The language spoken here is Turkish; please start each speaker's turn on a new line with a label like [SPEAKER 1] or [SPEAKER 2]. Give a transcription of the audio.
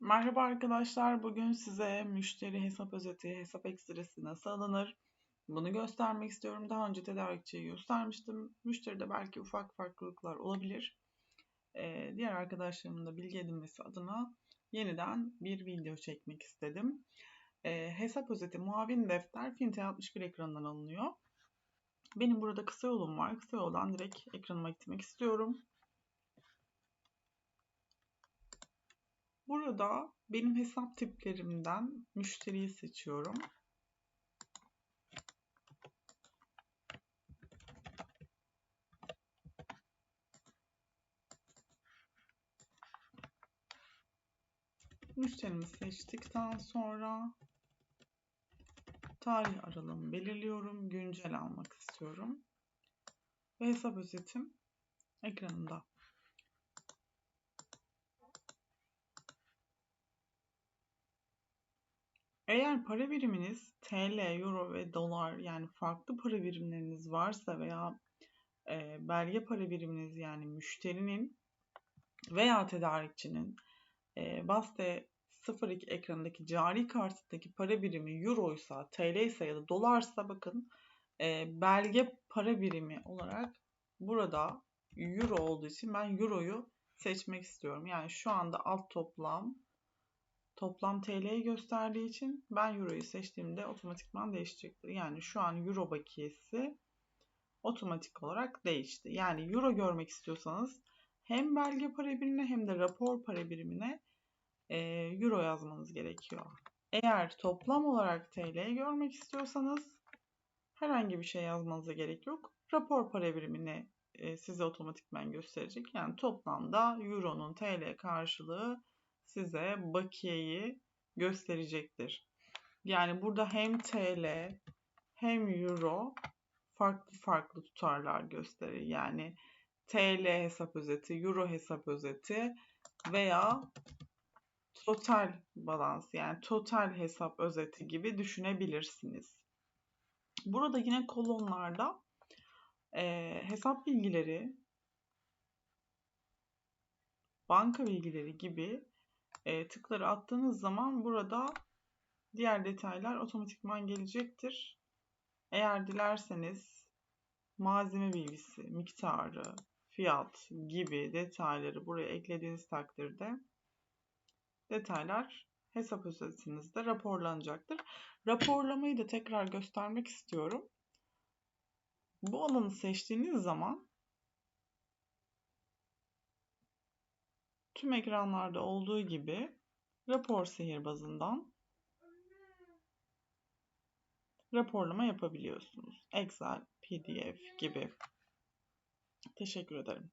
[SPEAKER 1] Merhaba arkadaşlar. Bugün size müşteri hesap özeti, hesap ekstresi nasıl alınır? Bunu göstermek istiyorum. Daha önce tedarikçiyi göstermiştim. Müşteride belki ufak farklılıklar olabilir. Ee, diğer arkadaşlarımın da bilgi edinmesi adına yeniden bir video çekmek istedim. Ee, hesap özeti muavin defter Fintech 61 ekranından alınıyor. Benim burada kısa yolum var. Kısa yoldan direkt ekranıma gitmek istiyorum. Burada benim hesap tiplerimden müşteriyi seçiyorum. Müşterimi seçtikten sonra tarih aralığımı belirliyorum. Güncel almak istiyorum. Ve hesap özetim ekranımda. Eğer para biriminiz TL, Euro ve Dolar yani farklı para birimleriniz varsa veya e, belge para biriminiz yani müşterinin veya tedarikçinin e, BASTE 02 ekranındaki cari kartındaki para birimi Euro ise, TL ise ya da Dolarsa bakın e, belge para birimi olarak burada Euro olduğu için ben Euro'yu seçmek istiyorum. Yani şu anda alt toplam toplam TL'yi gösterdiği için ben Euro'yu seçtiğimde otomatikman değişecektir. Yani şu an Euro bakiyesi otomatik olarak değişti. Yani Euro görmek istiyorsanız hem belge para birimine hem de rapor para birimine e, Euro yazmanız gerekiyor. Eğer toplam olarak TL görmek istiyorsanız herhangi bir şey yazmanıza gerek yok. Rapor para birimini e, size otomatikman gösterecek. Yani toplamda Euro'nun TL karşılığı size bakiyeyi gösterecektir. Yani burada hem TL hem Euro farklı farklı tutarlar gösterir. Yani TL hesap özeti, Euro hesap özeti veya total balans yani total hesap özeti gibi düşünebilirsiniz. Burada yine kolonlarda e, hesap bilgileri, banka bilgileri gibi e, tıkları attığınız zaman burada diğer detaylar otomatikman gelecektir. Eğer dilerseniz malzeme bilgisi, miktarı, fiyat gibi detayları buraya eklediğiniz takdirde detaylar hesap özetinizde raporlanacaktır. Raporlamayı da tekrar göstermek istiyorum. Bu alanı seçtiğiniz zaman tüm ekranlarda olduğu gibi rapor sihirbazından raporlama yapabiliyorsunuz. Excel, PDF gibi. Teşekkür ederim.